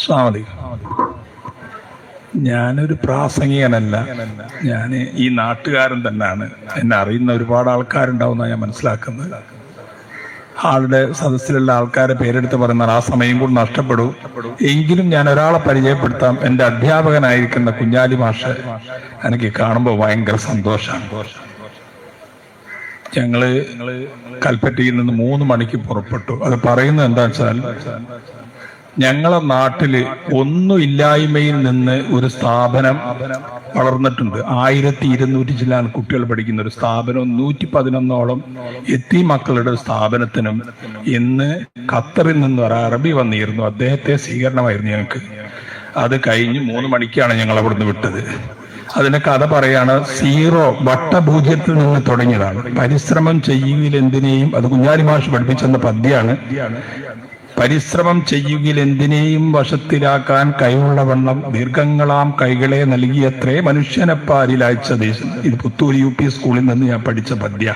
വലൈക്കും ഞാനൊരു പ്രാസംഗികനല്ല. ഞാൻ ഈ നാട്ടുകാരൻ തന്നെയാണ് എന്നെ അറിയുന്ന ഒരുപാട് ആൾക്കാരുണ്ടാവുന്ന ഞാൻ മനസ്സിലാക്കുന്നത്. ആളുടെ സദസ്സിലുള്ള ആൾക്കാരെ പേരെടുത്ത് പറയുന്നത് ആ സമയം കൂടി നഷ്ടപ്പെടും. എങ്കിലും ഞാൻ ഒരാളെ പരിചയപ്പെടുത്താം. എന്റെ അധ്യാപകനായിരിക്കുന്ന കുഞ്ഞാലി മാഷ് എനിക്ക് കാണുമ്പോൾ ഭയങ്കര സന്തോഷമാണ് ഞങ്ങൾ കൽപ്പറ്റയിൽ നിന്ന് മൂന്ന് മണിക്ക് പുറപ്പെട്ടു. അത് പറയുന്നത് എന്താ വെച്ചാൽ ഞങ്ങളെ നാട്ടിൽ ഒന്നുമില്ലായ്മയിൽ നിന്ന് ഒരു സ്ഥാപനം വളർന്നിട്ടുണ്ട്. ആയിരത്തി ഇരുന്നൂറ്റി ചില്ലാണ് കുട്ടികൾ പഠിക്കുന്ന ഒരു സ്ഥാപനം. നൂറ്റി പതിനൊന്നോളം എത്തി മക്കളുടെ സ്ഥാപനത്തിനും ഇന്ന് ഖത്തറിൽ നിന്ന് ഒരു അറബി വന്നിരുന്നു. അദ്ദേഹത്തെ സ്വീകരണമായിരുന്നു ഞങ്ങൾക്ക്. അത് കഴിഞ്ഞ് മൂന്ന് മണിക്കാണ് ഞങ്ങൾ അവിടുന്ന് വിട്ടത്. അതിന്റെ കഥ പറയാണ് സീറോ വട്ടപൂജ്യത്തിൽ നിന്ന് തുടങ്ങിയതാണ്. പരിശ്രമം ചെയ്യുകയിൽ എന്തിനേയും അത് കുഞ്ഞാലി മാഷ് പഠിപ്പിച്ചെന്ന പദ്യമാണ് പരിശ്രമം ചെയ്യുകിൽ എന്തിനേയും വശത്തിലാക്കാൻ കൈയുള്ള വണ്ണം ദീർഘങ്ങളാം കൈകളെ നൽകിയത്രേ മനുഷ്യനെപ്പാരിൽ അയച്ച ദേശം. ഇത് പുത്തൂർ യു പി സ്കൂളിൽ നിന്ന് ഞാൻ പഠിച്ച പദ്യ.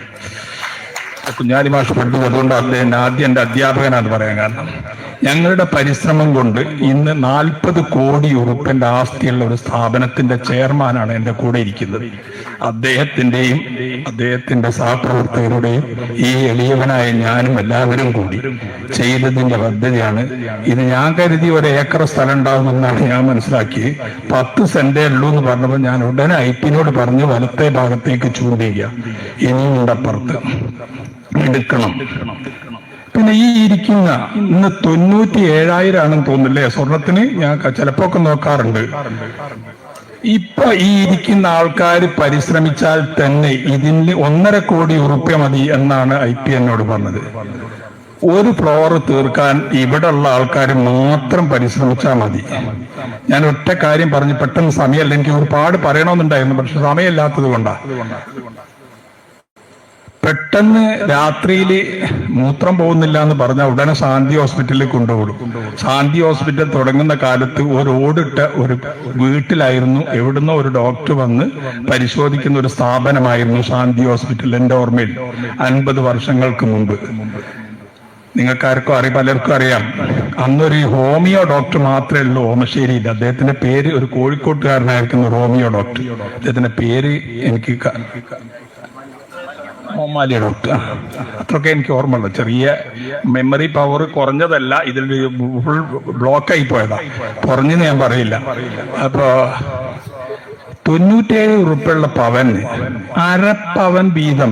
കുഞ്ഞാലി മാഷ് പഠിച്ചത് അതുകൊണ്ട് അദ്ദേഹം ആദ്യം എന്റെ അധ്യാപകനാണ് പറയാൻ കാരണം ഞങ്ങളുടെ പരിശ്രമം കൊണ്ട് ഇന്ന് നാൽപ്പത് കോടി ഉറുപ്പിന്റെ ആസ്തിയുള്ള ഒരു സ്ഥാപനത്തിന്റെ ചെയർമാനാണ് എന്റെ കൂടെ ഇരിക്കുന്നത്. അദ്ദേഹത്തിന്റെയും അദ്ദേഹത്തിന്റെ സഹപ്രവർത്തകരുടെയും ഈ എളിയവനായ ഞാനും എല്ലാവരും കൂടി ചെയ്തതിന്റെ പദ്ധതിയാണ്. ഇത് ഞാൻ കരുതി ഒരു ഏക്കർ സ്ഥലം ഉണ്ടാകുമെന്നാണ് ഞാൻ മനസ്സിലാക്കി പത്ത് സെന്റേ ഉള്ളൂ എന്ന് പറഞ്ഞപ്പോൾ ഞാൻ ഉടനെ ഐപ്പിനോട് പറഞ്ഞു വലത്തെ ഭാഗത്തേക്ക് ചൂണ്ടിക്കുക ഇനിയും ഉണ്ടപ്പുറത്ത് എടുക്കണം. പിന്നെ ഈ ഇരിക്കുന്ന ഇന്ന് തൊണ്ണൂറ്റി ഏഴായിരം ആണെന്ന് തോന്നുന്നില്ലേ? സ്വർണത്തിന് ഞാൻ ചിലപ്പോ ഒക്കെ നോക്കാറുണ്ട്. ഇപ്പൊ ഈ ഇരിക്കുന്ന ആൾക്കാർ പരിശ്രമിച്ചാൽ തന്നെ ഇതിന് ഒന്നര കോടി ഉറുപ്യ മതി എന്നാണ് ഐ പി എന്നോട് പറഞ്ഞത്. ഒരു ഫ്ലോർ തീർക്കാൻ ഇവിടെയുള്ള ആൾക്കാർ മാത്രം പരിശ്രമിച്ചാൽ മതി. ഞാൻ ഒറ്റ കാര്യം പറഞ്ഞു പെട്ടെന്ന് സമയമല്ല. എനിക്ക് ഒരുപാട് പറയണമെന്നുണ്ടായിരുന്നു പക്ഷെ സമയമില്ലാത്തത് കൊണ്ടാ. പെട്ടെന്ന് രാത്രിയിൽ മൂത്രം പോകുന്നില്ല എന്ന് പറഞ്ഞാൽ ഉടനെ ശാന്തി ഹോസ്പിറ്റലിൽ കൊണ്ടുപോകും ശാന്തി ഹോസ്പിറ്റൽ തുടങ്ങുന്ന കാലത്ത് ഒരു ഓടിട്ട ഒരു വീട്ടിലായിരുന്നു. എവിടുന്നോ ഒരു ഡോക്ടർ വന്ന് പരിശോധിക്കുന്ന ഒരു സ്ഥാപനമായിരുന്നു ശാന്തി ഹോസ്പിറ്റൽ. എന്റെ ഓർമ്മയിൽ അൻപത് വർഷങ്ങൾക്ക് മുമ്പ്. നിങ്ങൾക്കാർക്കും അറിയാം പലർക്കും അറിയാം. അന്നൊരു ഹോമിയോ ഡോക്ടർ മാത്രമേ ഉള്ളൂ ഓമശ്ശേരിയിൽ അദ്ദേഹത്തിന്റെ പേര് ഒരു കോഴിക്കോട്ടുകാരനായിരിക്കുന്ന ഹോമിയോ ഡോക്ടർ. അദ്ദേഹത്തിന്റെ പേര് എനിക്ക് ഓമാലിയ ഡോക്ടർ അത്രയൊക്കെ എനിക്ക് ഓർമ്മയുള്ളു ചെറിയ മെമ്മറി പവർ കുറഞ്ഞതല്ല ഇതിൽ ഫുൾ ബ്ലോക്കായി പോയതാ. കുറഞ്ഞെന്ന് ഞാൻ പറയില്ല. അപ്പോ തൊണ്ണൂറ്റേഴ് ഉറുപ്പുള്ള പവന് അരപ്പവൻ വീതം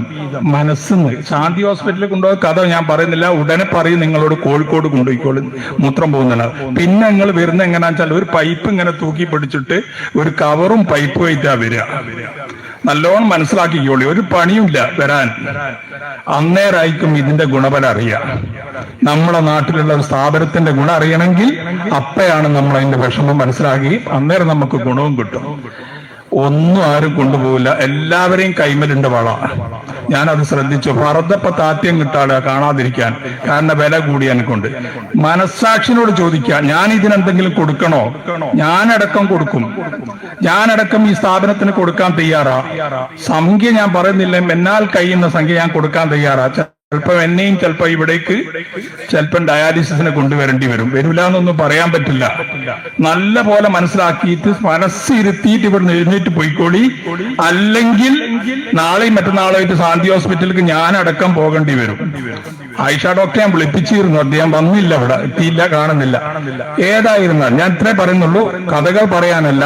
മനസ്സിന്ന്. ശാന്തി ഹോസ്പിറ്റലിൽ കൊണ്ടുപോയ കഥ ഞാൻ പറയുന്നില്ല. ഉടനെ പറയും നിങ്ങളോട് കോഴിക്കോട് കൊണ്ടുപോയിക്കോളൂ. മൂത്രം പോകുന്നതാണ്. പിന്നെ നിങ്ങൾ വരുന്ന എങ്ങനെയാണെന്ന് വെച്ചാൽ ഒരു പൈപ്പ് ഇങ്ങനെ തൂക്കി പിടിച്ചിട്ട് ഒരു കവറും പൈപ്പും ആയിട്ടാ വരിക. നല്ലോണം മനസ്സിലാക്കിക്കോളി. ഒരു പണിയുമില്ല വരാൻ. അന്നേരായിരിക്കും ഇതിന്റെ ഗുണഫലം അറിയാം നമ്മളെ നാട്ടിലുള്ള ഒരു സ്ഥാപനത്തിന്റെ ഗുണം അറിയണമെങ്കിൽ അപ്പയാണ് നമ്മൾ അതിന്റെ വിഷമം മനസ്സിലാക്കി അന്നേരം നമുക്ക് ഗുണവും കിട്ടും. ഒന്നും ആരും കൊണ്ടുപോകില്ല. എല്ലാവരെയും കൈമലുണ്ട് വള. ഞാനത് ശ്രദ്ധിച്ചു. ഫറദപ്പ താത്യം കിട്ടാളെ കാണാതിരിക്കാൻ കാരണം വില കൂടി എനിക്കുണ്ട്. മനസ്സാക്ഷിനോട് ചോദിക്കാം ഞാൻ ഇതിനെന്തെങ്കിലും കൊടുക്കണോ? ഞാനടക്കം കൊടുക്കും. ഞാനടക്കം ഈ സ്ഥാപനത്തിന് കൊടുക്കാൻ തയ്യാറാ. സംഖ്യ ഞാൻ പറയുന്നില്ല. എന്നാൽ കഴിയുന്ന സംഖ്യ ഞാൻ കൊടുക്കാൻ തയ്യാറാ. ചിലപ്പോ എന്നെയും ചിലപ്പോ ഇവിടേക്ക് ചിലപ്പം ഡയാലിസിസിന് കൊണ്ടുവരേണ്ടി വരും. വരില്ല എന്നൊന്നും പറയാൻ പറ്റില്ല. നല്ല പോലെ മനസ്സിലാക്കിയിട്ട് മനസ്സിരുത്തിയിട്ട് ഇവിടെ എഴുന്നേറ്റ് പോയിക്കോളി. അല്ലെങ്കിൽ നാളെയും മറ്റന്നാളായിട്ട് ശാന്തി ഹോസ്പിറ്റലിലേക്ക് ഞാൻ അടക്കം പോകേണ്ടി വരും. ആയിഷ ഡോക്ടറെ ഞാൻ വിളിപ്പിച്ചിരുന്നു. അദ്ദേഹം വന്നില്ല ഇവിടെ. എത്തിയില്ല കാണുന്നില്ല. ഏതായിരുന്നാൽ ഞാൻ ഇത്രേ പറയുന്നുള്ളൂ. കഥകൾ പറയാനല്ല.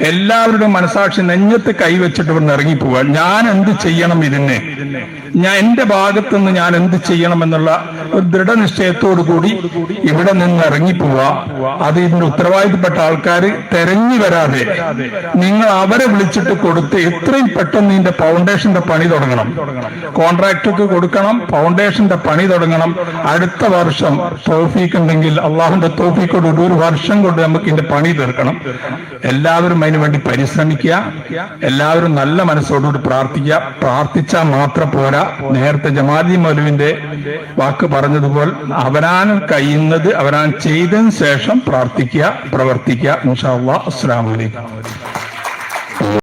എല്ലാവരുടെയും മനസാക്ഷി നെഞ്ഞത്ത് കൈവച്ചിട്ട് ഇവിടെ ഇറങ്ങിപ്പോവാൻ ഞാൻ എന്ത് ചെയ്യണം ഇതിനെ? ഞാൻ എന്റെ ഭാഗത്തു നിന്ന് ഞാൻ എന്ത് ചെയ്യണം എന്നുള്ള ഒരു ദൃഢനിശ്ചയത്തോടു കൂടി ഇവിടെ നിന്ന് ഇറങ്ങിപ്പോവാ. അത് ഇതിന്റെ ഉത്തരവാദിത്തപ്പെട്ട ആൾക്കാർ തെരഞ്ഞു വരാതെ നിങ്ങൾ അവരെ വിളിച്ചിട്ട് കൊടുത്ത് എത്രയും പെട്ടെന്ന് ഇതിന്റെ ഫൗണ്ടേഷന്റെ പണി തുടങ്ങണം. കോൺട്രാക്ടർക്ക് കൊടുക്കണം ഫൗണ്ടേഷന്റെ പണി തുടങ്ങണം. അടുത്ത വർഷം തോഫീക്ക് ഉണ്ടെങ്കിൽ അള്ളാഹുന്റെ തോഫീക്കോട് ഒരു വർഷം കൊണ്ട് നമുക്ക് ഇതിന്റെ പണി തീർക്കണം. എല്ലാവരും അതിനു വേണ്ടി പരിശ്രമിക്കുക. എല്ലാവരും നല്ല മനസ്സോടുകൂടി പ്രാർത്ഥിക്കുക. പ്രാർത്ഥിച്ചാൽ മാത്രം പോരാ. നേരത്തെ ജമാലി മൗലുവിന്റെ വാക്ക് പറഞ്ഞതുപോലെ അവനാൻ കഴിയുന്നത് അവനാൻ ചെയ്തതിന് ശേഷം പ്രാർത്ഥിക്കുക പ്രവർത്തിക്കുക. ഇൻഷാ അസ്സലാമു അലൈക്കും.